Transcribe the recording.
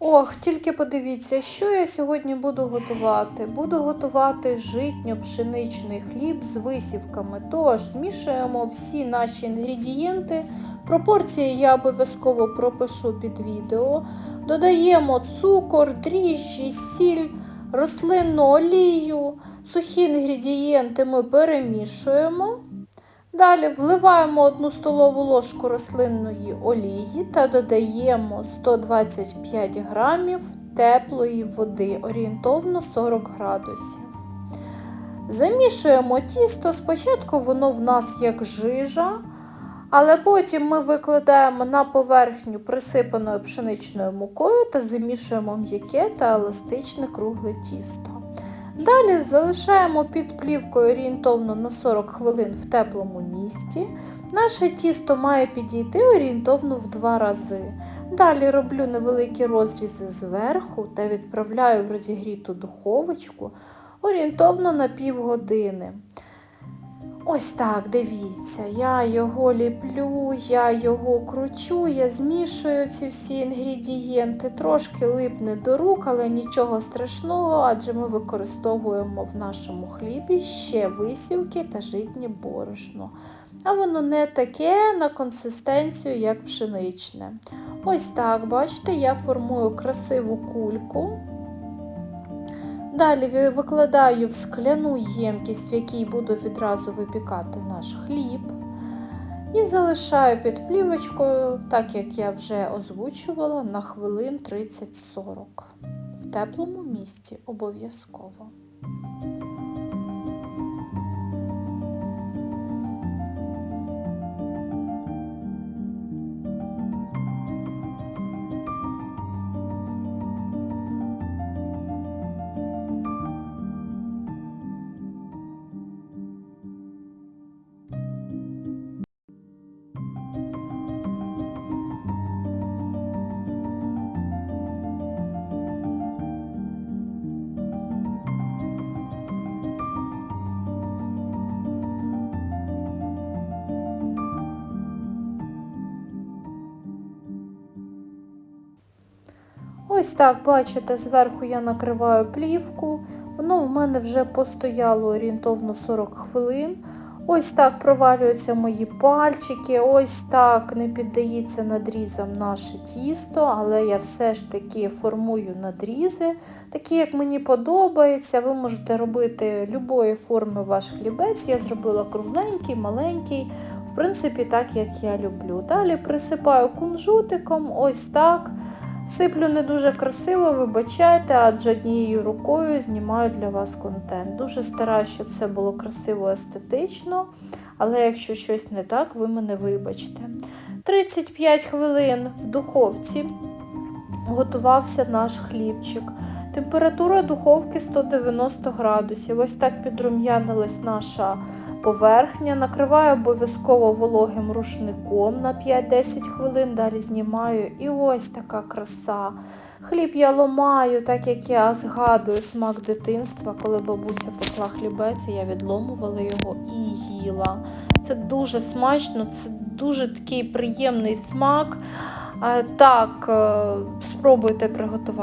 Ох, тільки подивіться, що я сьогодні буду готувати. Буду готувати житньо-пшеничний хліб з висівками. Тож змішуємо всі наші інгредієнти. Пропорції я обов'язково пропишу під відео. Додаємо цукор, дріжджі, сіль, рослинну олію. Сухі інгредієнти ми перемішуємо. Далі вливаємо 1 столову ложку рослинної олії та додаємо 125 грамів теплої води, орієнтовно 40 градусів. Замішуємо тісто, спочатку воно в нас як жижа, але потім ми викладаємо на поверхню присипаною пшеничною мукою та замішуємо м'яке та еластичне кругле тісто. Далі залишаємо під плівкою орієнтовно на 40 хвилин в теплому місці. Наше тісто має підійти орієнтовно в два рази. Далі роблю невеликі розрізи зверху та відправляю в розігріту духовочку орієнтовно на півгодини. Ось так, дивіться, я його ліплю, я його кручу, я змішую ці всі інгредієнти, трошки липне до рук, але нічого страшного, адже ми використовуємо в нашому хлібі ще висівки та житнє борошно. А воно не таке на консистенцію, як пшеничне. Ось так, бачите, я формую красиву кульку. Далі викладаю в скляну ємкість, в якій буду відразу випікати наш хліб. І залишаю під плівочкою, так як я вже озвучувала, на хвилин 30-40. В теплому місці обов'язково. Ось так, бачите, зверху я накриваю плівку. Воно в мене вже постояло орієнтовно 40 хвилин. Ось так провалюються мої пальчики, ось так не піддається надрізам наше тісто, але я все ж таки формую надрізи, такі, як мені подобається. Ви можете робити любої форми ваш хлібець. Я зробила кругленький, маленький, в принципі, так, як я люблю. Далі присипаю кунжутиком, ось так. Сиплю не дуже красиво, вибачайте, адже однією рукою знімаю для вас контент. Дуже стараюся, щоб все було красиво, естетично, але якщо щось не так, ви мене вибачте. 35 хвилин в духовці готувався наш хлібчик. Температура духовки 190 градусів. Ось так підрум'янилась наша поверхня. Накриваю обов'язково вологим рушником на 5-10 хвилин, далі знімаю. І ось така краса. Хліб я ломаю, так як я згадую смак дитинства, коли бабуся пекла хлібець, я відломувала його і їла. Це дуже смачно, це дуже такий приємний смак. Так, спробуйте приготувати.